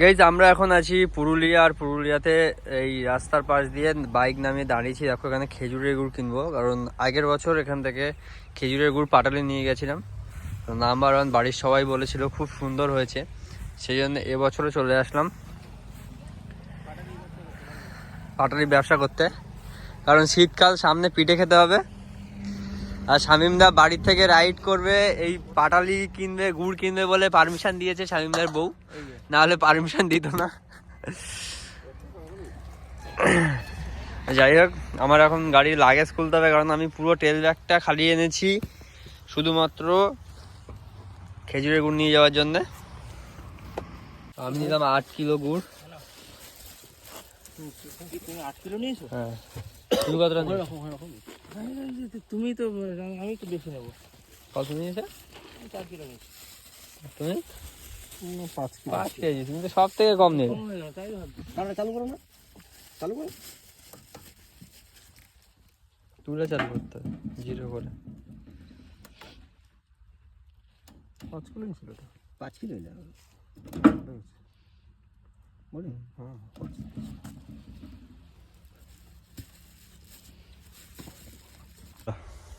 Gauge আমরা এখন আছি পুরুলিয়া, আর পুরুলিয়াতে এই রাস্তার পাশ দিয়ে বাইক নামিয়ে দাঁড়িয়েছি। দেখো, এখানে খেজুরের গুড় কিনবো, কারণ আগের বছর এখান থেকে খেজুরের গুড় পাটালি নিয়ে গেছিলাম। নাম্বার ওয়ান বাড়ির সবাই বলেছিল, খুব সুন্দর হয়েছে। সেই জন্য এবছরও চলে আসলাম পাটালি ব্যবসা করতে। কারণ শীতকাল, সামনে পিঠে খেতে হবে। আর শামিমদা বাড়ির থেকে রাইড করবে, এই পাটালি কিনবে, গুড় কিনবে বলে পারমিশন দিয়েছে শামিমদার বউ। না হলে পারমিশন দিত না। যাই হোক আমার এখন গাড়ির লাগেজ খুলতে হবে কারণ আমি পুরো টেল ব্যাগটা খালি এনেছি শুধুমাত্র খেজুরের গুড় নিয়ে যাওয়ার জন্যে। আমি নিলাম আট কিলো গুড়। হ্যাঁ? তুমি তো আমি একটু বেশি নেব। কত নিয়েছে? চার কিলো নিয়েছি। তুমি? পাঁচ পাঁচ কেজি তুমি তো সব থেকে কম নেবে। হয়ে চালু করো না। চালু করো। তুলে চালু করতে হবে জিরো করে। পাঁচ কিলো তো। পাঁচ কিলো বলি?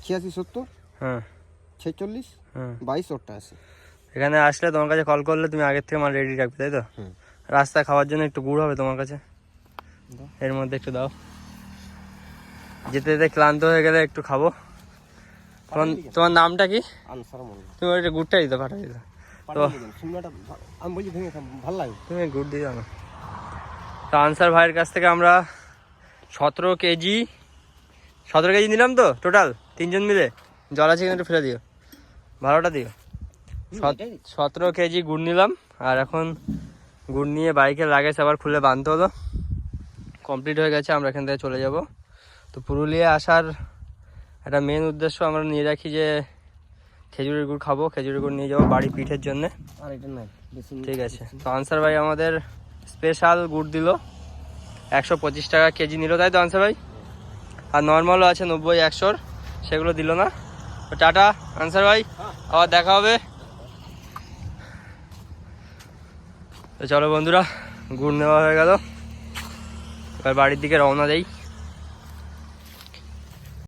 ছিয়াশি সত্তর হ্যাঁ। ছেচল্লিশ হ্যাঁ। বাইশ আছে। এখানে আসলে তোমার কাছে কল করলে তুমি আগের থেকে মাল রেডি রাখবে তাই তো? রাস্তা খাওয়ার জন্য একটু গুড় হবে তোমার কাছে। এর মধ্যে একটু দাও। যেতে যেতে ক্লান্ত হয়ে গেলে একটু খাব। তোমার তোমার নামটা কি? তুমি ওইটা গুড়টা দিতে পাঠা দিতে। আমি বলছি ভালো লাগে। তুমি গুড় দিয়ে দাও তো আনসার ভাইয়ের কাছ থেকে আমরা সতেরো কেজি সতেরো কেজি নিলাম তো টোটাল তিনজন মিলে? জল আছে কিন্তু একটু ফেলে দিও। ভালোটা দিও। সতেরো কেজি গুড় নিলাম আর এখন গুড় নিয়ে বাইকের লাগেজ আবার খুলে বাঁধতে হলো। কমপ্লিট হয়ে গেছে আমরা এখান থেকে চলে যাব। তো পুরুলিয়া আসার একটা মেন উদ্দেশ্য আমরা নিয়ে রাখি যে খেজুরের গুড় খাব খেজুরের গুড় নিয়ে যাব বাড়ি পিঠের জন্যে। ঠিক আছে। তো আনসার ভাই আমাদের স্পেশাল গুড় দিল। একশো পঁচিশ টাকা কেজি নিল তাই তো আনসার ভাই? আর নর্মালও আছে নব্বই একশোর সেগুলো দিল না। তো টাটা আনসার ভাই। আবার দেখা হবে। তো চলো বন্ধুরা গুড় নেওয়া হয়ে গেল। এবার বাড়ির দিকে রওনা দেই।